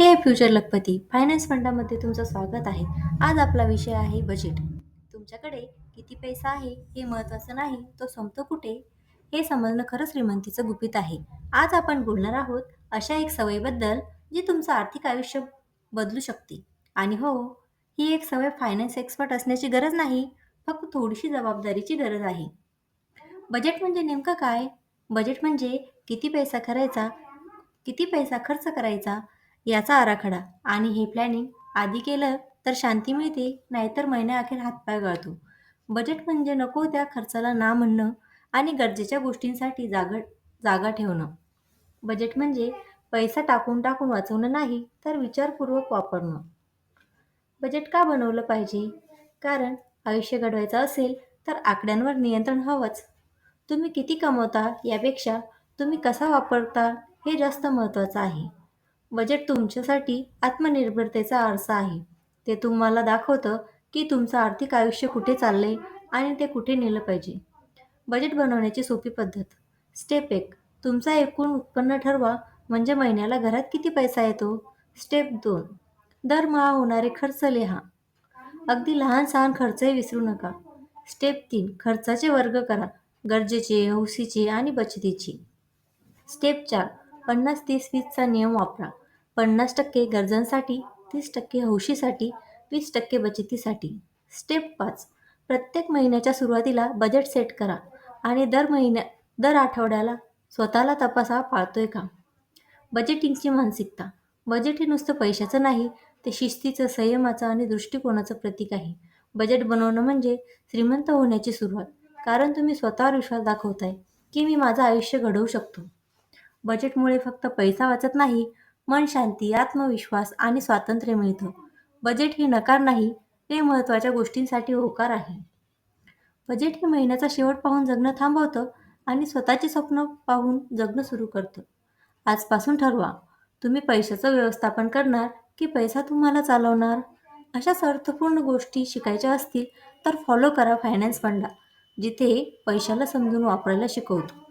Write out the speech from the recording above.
हे फ्युचर लखपती. फायनान्स फंडामध्ये तुमचं स्वागत आहे. आज आपला विषय आहे बजेट तुमच्याकडे किती पैसा आहे हे महत्त्वाचं नाही तो संपतो कुठे? हे समजणं खरं श्रीमंतीचं गुपित आहे. आज आपण बोलणार आहोत अशा एक सवयीबद्दल जी तुमचं आर्थिक आयुष्य बदलू शकते. आणि हो ही एक सवय फायनान्स एक्सपर्ट असण्याची गरज नाही फक्त थोडीशी जबाबदारीची गरज आहे. बजेट म्हणजे नेमकं काय? बजेट म्हणजे किती पैसा करायचा किती पैसा खर्च करायचा याचा आराखडा. आणि हे प्लॅनिंग आधी केलं तर शांती मिळते नाहीतर महिन्याअखेर हातपाय गळतो. बजेट म्हणजे नको त्या खर्चाला ना म्हणणं आणि गरजेच्या गोष्टींसाठी जाग जागा ठेवणं. बजेट म्हणजे पैसा टाकून टाकून वाचवणं नाही तर विचारपूर्वक वापरणं. बजेट का बनवलं पाहिजे? कारण आयुष्य घडवायचं असेल तर आकड्यांवर नियंत्रण हवंच. तुम्ही किती कमवता यापेक्षा तुम्ही कसा वापरता हे जास्त महत्त्वाचं आहे. बजेट तुमच्यासाठी आत्मनिर्भरतेचा आरसा आहे. ते तुम्हाला दाखवतं की तुमचं आर्थिक आयुष्य कुठे चाललंय आणि ते कुठे नेलं पाहिजे. बजेट बनवण्याची सोपी पद्धत. स्टेप एक. तुमचा एकूण उत्पन्न ठरवा म्हणजे महिन्याला घरात किती पैसा येतो? स्टेप दोन. दरमहा होणारे खर्च लिहा. अगदी लहान सहान खर्चही विसरू नका. स्टेप तीन. खर्चाचे वर्ग करा. गरजेचे हौसीचे आणि बचतीचे. स्टेप चार. पन्नास तीस वीसचा नियम वापरा. पन्नास टक्के गरजांसाठी तीस टक्के हौशीसाठी वीस टक्के बचतीसाठी. स्टेप पाच. प्रत्येक महिन्याच्या सुरुवातीला बजेट सेट करा आणि दर महिन्या दर आठवड्याला स्वतःला तपासा पाळतोय का बजेटिंगची मानसिकता. बजेट हे नुसतं पैशाचं नाही ते शिस्तीचं संयमाचं आणि दृष्टिकोनाचं प्रतीक आहे. बजेट बनवणं म्हणजे श्रीमंत होण्याची सुरुवात. कारण तुम्ही स्वतःवर विश्वास दाखवताय की मी माझं आयुष्य घडवू शकतो. बजेटमुळे फक्त पैसा वाचत नाही मन शांती आत्मविश्वास आणि स्वातंत्र्य मिळतं. बजेट हे नकार नाही हे महत्त्वाच्या गोष्टींसाठी होकार आहे. बजेट हे महिन्याचा शेवट पाहून जगणं थांबवतं आणि स्वतःची स्वप्न पाहून जगणं सुरू करतं. आजपासून ठरवा तुम्ही पैशाचं व्यवस्थापन करणार की पैसा तुम्हाला चालवणार? अशाच अर्थपूर्ण गोष्टी शिकायच्या असतील तर फॉलो करा फायनान्स फंडा जिथे पैशाला समजून वापरायला शिकवतो.